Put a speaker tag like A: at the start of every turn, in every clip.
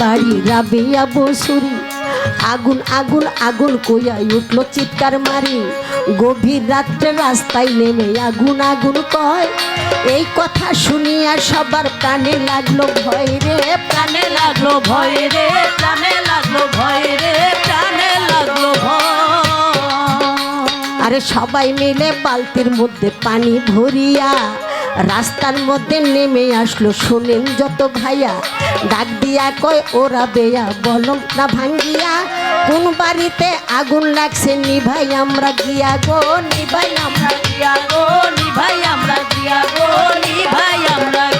A: বাড়ি রাবিয়া বসুরি আগুন আগুন আগুন কইয়াই উঠল চিৎকার মারি। গভীর রাত্রে রাস্তায় নেমে আগুন আগুন কয়। এই কথা শুনিয়া সবার প্রাণে লাগল ভয় রে,
B: প্রাণে লাগল ভয় রে, প্রাণে লাগল ভয় রে, প্রাণে লাগল ভয়।
A: আরে সবাই মিলে বালতির মধ্যে পানি ভরিয়া রাস্তার মধ্যে নেমে আসলো, শোনেন যত ভাইয়া, ডাক দিয়া কয়, ওরা বেয়া, বলম না ভাঙ্গিয়া, কোন বাড়িতে আগুন লাগছে নিভাই আমরা গিয়া গো নিভাই আমরা
B: গিয়া গো, নি ভাই, আমরা গিয়া গো, নি ভাই, আমরা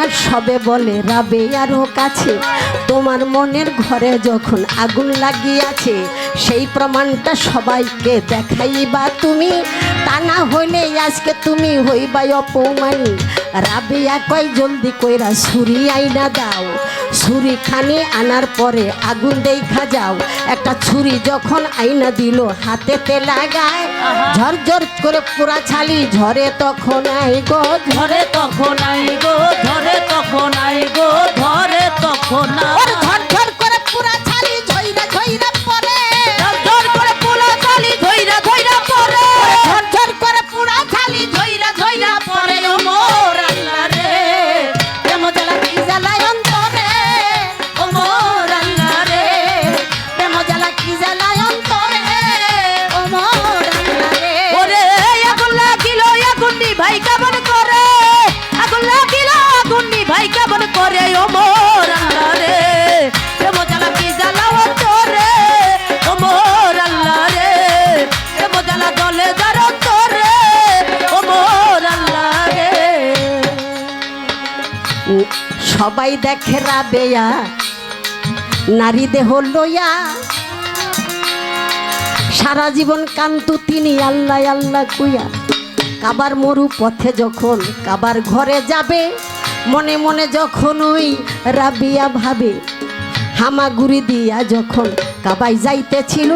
A: শুনিয়া সবে বলে, রাবে আরও কাছে। তোমার মনের ঘরে যখন আগুন লাগিয়াছে, সেই প্রমাণটা সবাইকে দেখাইবা তুমি। তা না হইলে আজকে তুমি হইবা অপমানি। রাবিয়া কয় জলদি কইরা ছুরি আইনা দাও। ছুরি খানি আনার পরে আগুন দেখা যাও। একটা ছুরি যখন আইনা দিল হাতেতে লাগায়। ঝরঝর করে পুরা ছালি ঝরে তখন আই গো
B: ঝরে তখন আই গো ঝরে তখন আই গো ঝরে তখন
A: ঝরঝর সবাই দেখে রাবেয়া, নারী দেহ লইয়া সারা জীবন কান্তু তিনি, আল্লাহ আল্লাহ কুইয়া। কাবার মরু পথে যখন কাবার ঘরে যাবে, মনে মনে যখন ওই রাবিয়া ভাবে, হামাগুড়ি দিয়া যখন কাবাই যাইতেছিল,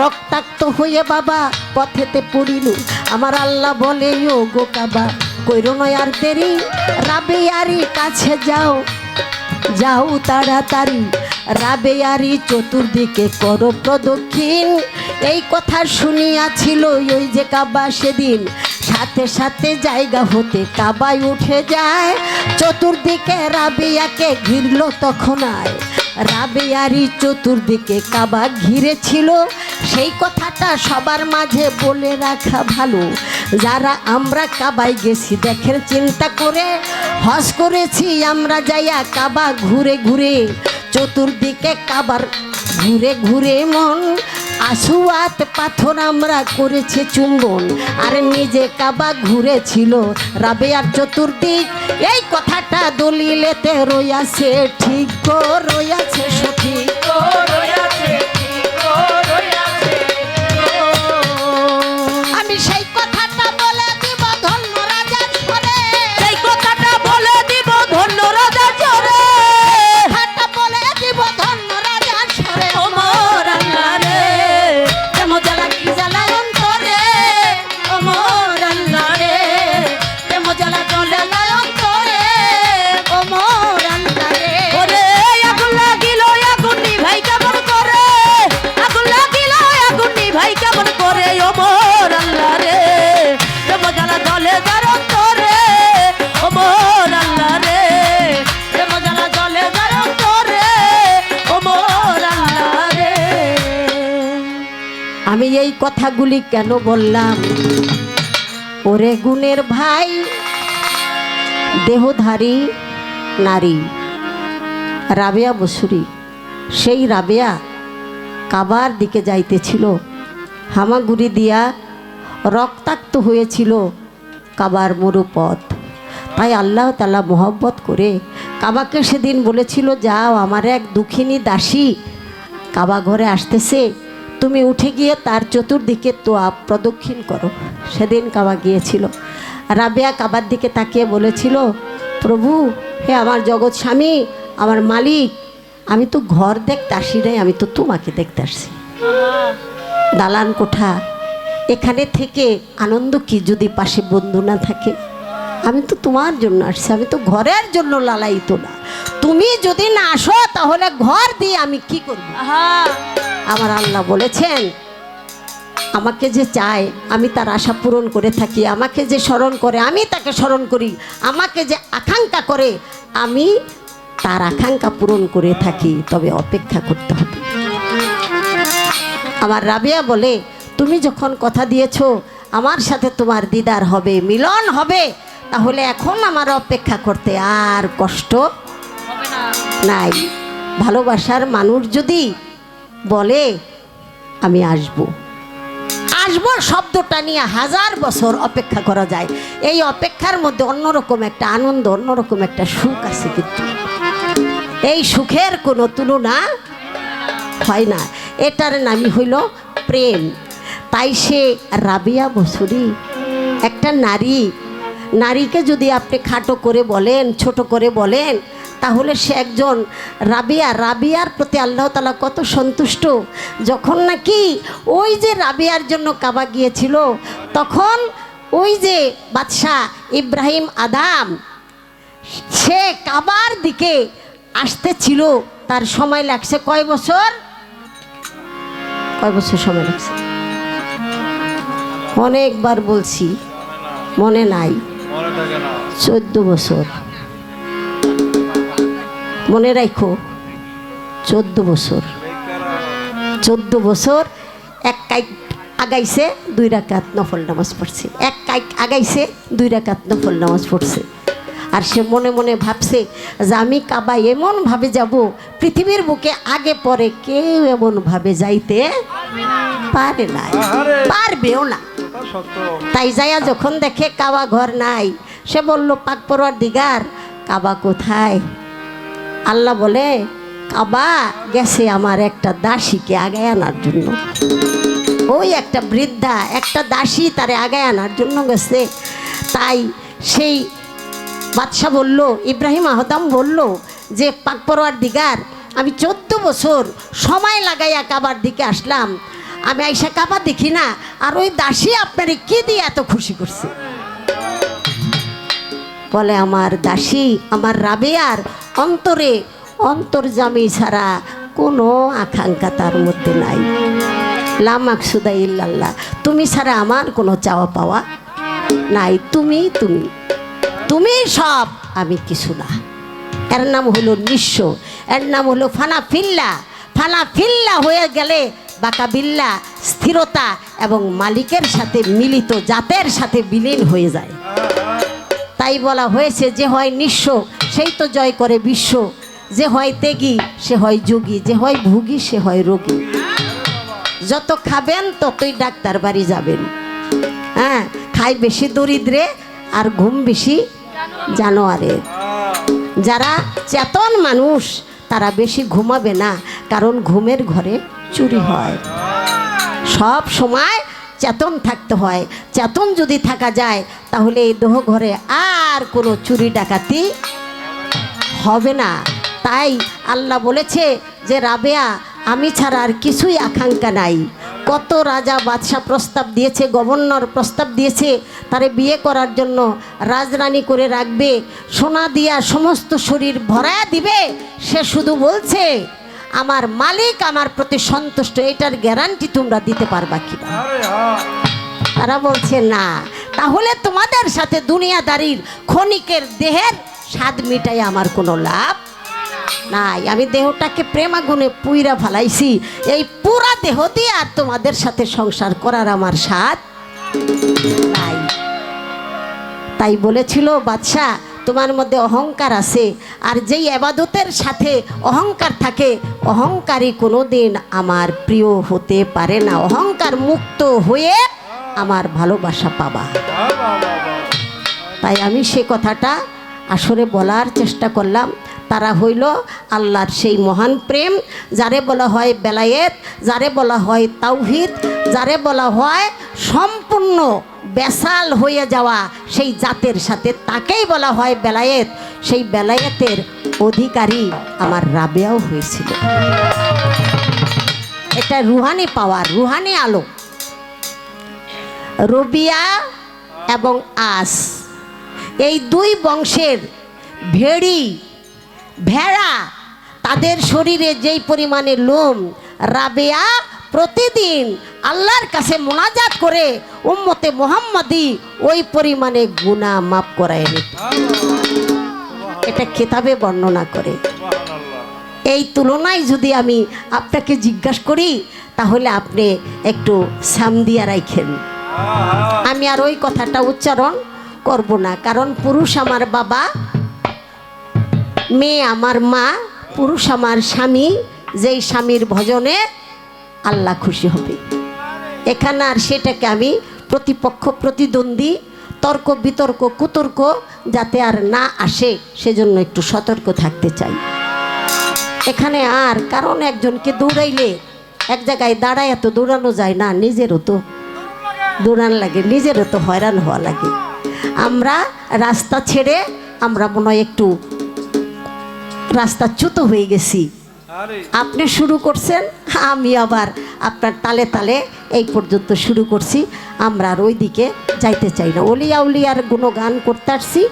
A: রক্তাক্ত হয়ে বাবা পথেতে পড়িল। আমার আল্লাহ বলে ও গো কাবা কইরো নয় আর দেরি, রাবিয়ারি কাছে যাও। যাও তাড়াতাড়ি, রাবেয়ারি চতুর্দিকে করো প্রদক্ষিণ। এই কথা শুনিয়াছিল ওই যে কাবা সেদিন। সাথে সাথে জায়গা হতে কাবায় উঠে যায়। চতুর্দিকে রাবিয়াকে ঘিরল তখন আয়। রাবেয়ারি চতুর্দিকে কাবা ঘিরেছিল। সেই কথাটা সবার মাঝে বলে রাখা ভালো। যারা আমরা কাবায় গেছি, দেখেন চিন্তা করে, হস করেছি, আমরা যাইয়া কাবা ঘুরে ঘুরে, চতুর্দিকে কাবার ঘুরে ঘুরে মন। আসুয়াত পাথর আমরা করেছে চুম্বন, আর নিজে কাবা ঘুরেছিল রাবেয়ার চতুর্দিক। এই কথাটা দলিলেতে রইয়াছে, ঠিক রইয়াছে আমি এই কথাগুলি কেন বললাম? ওরে গুণের ভাই, দেহধারী নারী, রাবেয়া বসুরি। সেই রাবেয়া কাবার দিকে যাইতেছিল। হামাগুড়ি দিয়া রক্তাক্ত হয়েছিল। কাবার মরুপথ। তাই আল্লাহ তালা মোহব্বত করে কাবাকে সেদিন বলেছিল, যাও, আমার এক দুঃখিনী দাসী কাবা ঘরে আসতেছে। তুমি উঠে গিয়ে তার চতুর্দিকে তোয়া প্রদক্ষিণ করো। সেদিন কাবা গিয়েছিল। রাবেয়া কাবার দিকে তাকিয়ে বলেছিল, প্রভু, হে আমার জগৎ স্বামী, আমার মালিক, আমি তো ঘর দেখতে আসি নাই, আমি তো তোমাকে দেখতে আসছি। দালান কোঠা এখানে থেকে আনন্দ কি যদি পাশে বন্ধু না থাকে? আমি তো তোমার জন্য আসছি আমি তো ঘরের জন্য লালাইতো না। তুমি যদি না আসো তাহলে ঘর দিয়ে আমি কি করব? আমার আল্লাহ বলেছেন আমাকে যে চায় আমি তার আশা পূরণ করে থাকি আমাকে যে স্মরণ করে আমি তাকে স্মরণ করি আমাকে যে আকাঙ্ক্ষা করে আমি তার আকাঙ্ক্ষা পূরণ করে থাকি তবে অপেক্ষা করতে হবে। আমার রাবিয়া বলে তুমি যখন কথা দিয়েছ আমার সাথে তোমার দিদার হবে মিলন হবে তাহলে এখন আমার অপেক্ষা করতে আর কষ্ট নাই। ভালোবাসার মানুষ যদি বলে আমি আসব। আসব শব্দটা নিয়ে হাজার বছর অপেক্ষা করা যায়। এই অপেক্ষার মধ্যে অন্যরকম একটা আনন্দ অন্যরকম একটা সুখ আছে কিন্তু। এই সুখের কোনো তুলনা হয় না। এটার নামই হইল প্রেম। তাই সে রাবিয়া বসুরি একটা নারী। নারীকে যদি আপনি খাটো করে বলেন, ছোট করে বলেন, তাহলে সে একজন রাবিয়া। রাবিয়ার প্রতি আল্লাহ তালা কত সন্তুষ্ট। যখন নাকি ওই যে রাবিয়ার জন্য কাবা গিয়েছিল, তখন ওই যে বাদশাহ ইব্রাহিম আদাম, সে কাবার দিকে আসতেছিল। তার সময় লাগছে কয় বছর? কয় বছর সময় লাগছে? অনেকবার বলছি মনে নাই। চোদ্দ বছর। মনে রাখো চোদ্দ বছর। চোদ্দ বছর এক কাইক আগাইছে দুই রাকাত নফল নামাজ পড়ছে। এক কাইক আগাইছে দুই রাকাত নফল নামাজ পড়ছে। আর সে মনে মনে ভাবছে যে আমি কাবা এমনভাবে যাব পৃথিবীর বুকে আগে পরে কেউ এমনভাবে যাইতে পারে না পারবেও না। তাই যাইয়া যখন দেখে কাবা ঘর নাই, সে বলল, পাক পড়ার দিগার, কাবা কোথায়? আল্লাহ বলে, কাবা গেছে আমার একটা দাসীকে আগায় আনার জন্য। ওই একটা বৃদ্ধা একটা দাসী তারে আগায় আনার জন্য গেছে। তাই সেই বাদশাহ বলল, ইব্রাহিম আহদাম বলল যে, পাক পরোয়ার দিগার, আমি চোদ্দ বছর সময় লাগাইয়া কাবার দিকে আসলাম। আমি আইসা কাবা দেখি না, আর ওই দাসী আপনারে কি দিয়ে এত খুশি করছে? বলে, আমার দাসী, আমার রাবেয়ার অন্তরে অন্তর্জামী ছাড়া কোনো আকাঙ্ক্ষা তার মধ্যে নাই। লামাকসুদা ইল্লাল্লাহ, তুমি ছাড়া আমার কোনো চাওয়া পাওয়া নাই। তুমি তুমি তুমি সব আমি কিছু না। এর নাম হলো নিঃস্ব, এর নাম হলো ফানা ফিল্লা। ফানা ফিল্লা হয়ে গেলে বাঁকা বিল্লা, স্থিরতা এবং মালিকের সাথে মিলিত, জাতের সাথে বিলীন হয়ে যায়। তাই বলা হয়েছে, যে হয় নিঃস্ব, সেই তো জয় করে বিশ্ব। যে হয় তেগি সে হয় যোগী। যে হয় ভুগি, সে হয় রোগী। যত খাবেন, ততই ডাক্তার বাড়ি যাবেন। হ্যাঁ খাই বেশি দরিদ্রে আর ঘুম বেশি জানোয়ারে যারা চেতন মানুষ, তারা বেশি ঘুমাবে না, কারণ ঘুমের ঘরে চুরি হয়। সব সময় চেতন থাকতে হয়। চেতন যদি থাকা যায়, তাহলে এই দেহ ঘরে আর কোনো চুরি ডাকাতি হবে না। তাই আল্লাহ বলেছে যে, রাবেয়া, আমি ছাড়া আর কিছুই আকাঙ্ক্ষা নাই। কত রাজা বাদশাহ প্রস্তাব দিয়েছে, গভর্নর প্রস্তাব দিয়েছে, তারে বিয়ে করার জন্য রাজরানী করে রাখবে। সোনা দিয়া সমস্ত শরীর ভরায়া দিবে। সে শুধু বলছে আমার মালিক আমার প্রতি সন্তুষ্ট এটার গ্যারান্টি তোমরা দিতে পারবা কিনা? তারা বলছে না তাহলে তোমাদের সাথে দুনিয়াদারির ক্ষণিকের দেহের স্বাদ মিটাই আমার কোনো লাভ নাই। আমি দেহটাকে প্রেম আগুনে পুইরা ফালাইছি। এই পুরা দেহ দিয়ে আর তোমাদের সাথে সংসার করার আমার স্বাদ নাই। তাই বলেছিল বাদশাহ তোমার মধ্যে অহংকার আছে। আর যেই আবাদতের সাথে অহংকার থাকে, অহংকারী কোনো দিন আমার প্রিয় হতে পারে না। অহংকার মুক্ত হয়ে আমার ভালোবাসা পাবা। তাই আমি সে কথাটা আসরে বলার চেষ্টা করলাম। তারা হইল আল্লাহর সেই মহান প্রেম, যারে বলা হয় বেলায়েত, যারে বলা হয় তাওহিদ, যারে বলা হয় সম্পূর্ণ বেসাল হয়ে যাওয়া সেই জাতের সাথে তাকেই বলা হয় বেলায়েত। সেই বেলায়েতের অধিকারী আমার রাবেয়াও হয়েছিল। এটা রুহানি পাওয়ার, রুহানি আলো। রবিয়া এবং আস। এই দুই বংশের ভেড়ি ভেড়া, তাদের শরীরে যেই পরিমাণে লোম, রাবেয়া প্রতিদিন আল্লাহর কাছে মোনাজাত করে উম্মতে মোহাম্মদি ওই পরিমাণে গুণা মাফ করায় নিত। এটা খেতাবে বর্ণনা করে। এই তুলনায় যদি আমি আপনাকে জিজ্ঞাসা করি, তাহলে আপনি একটু সাম দিয়া রাখেন আমি আর ওই কথাটা উচ্চারণ করব না, কারণ পুরুষ আমার বাবা মেয়ে আমার মা, পুরুষ আমার স্বামী, যেই স্বামীর ভজনে আল্লাহ খুশি হবে। এখানে আর সেটাকে আমি প্রতিপক্ষ, প্রতিদ্বন্দ্বী, তর্ক, বিতর্ক, কুতর্ক যাতে আর না আসে, সেজন্য একটু সতর্ক থাকতে চাই। এখানে আর কারণ একজনকে দৌড়াইলে এক জায়গায় দাঁড়ায় এত দৌড়ানো যায় না, নিজেরও তো দৌড়ান লাগে, নিজেরও তো হয়রান হওয়া লাগে। আমরা রাস্তা ছেড়ে আমরা মনে হয় একটু রাস্তা চ্যুত হয়ে গেছি। আপনি শুরু করছেন আমি আবার আপনার তালে তালে এই পর্যন্ত শুরু করছি। আমরা আর ওই দিকে যাইতে চাই না। অলিয়া উলিয়ার গুণগান করতে আসছি।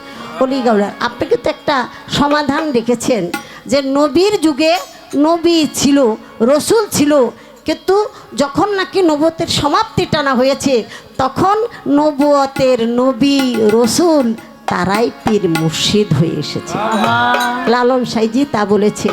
A: অলি গাউলার আপনি কিন্তু একটা সমাধান রেখেছেন যে নবীর যুগে নবী ছিল রসুল ছিল কিন্তু যখন নাকি নবতের সমাপ্তি টানা হয়েছে তখন নবতের নবী রসুল তারাই পীর মুর্শিদ হয়ে এসেছে। লালন সাইজি তা বলেছে।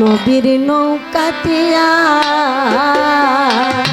A: নবীর নৌকাতে আয়।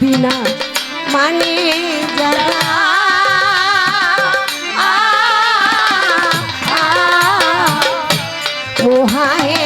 A: বিনা মানে যারা মোহায়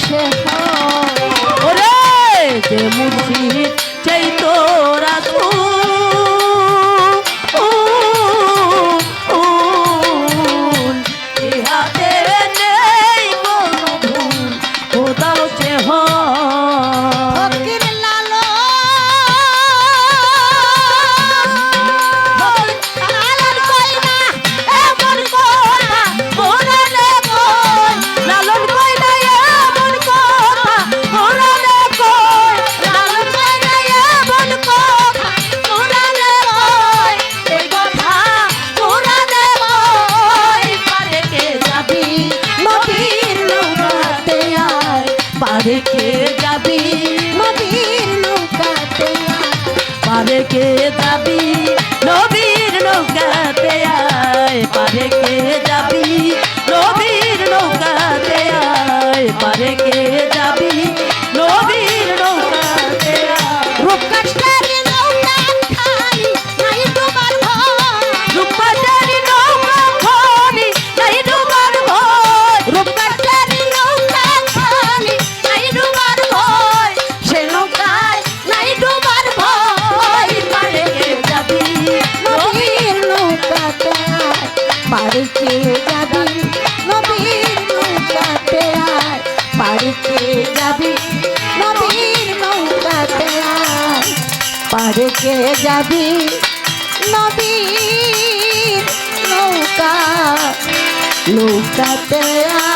A: শেখা
B: ওরে
A: যে মুর্শিদ সেই
B: তোরা তুই কে যাবি? নবীর নৌকাতে আয় পারে কে যাবি?
A: নবীর নৌকাতে
B: আয় পারে কে কে যাবি
A: নদীর নৌকা নৌকাতে আ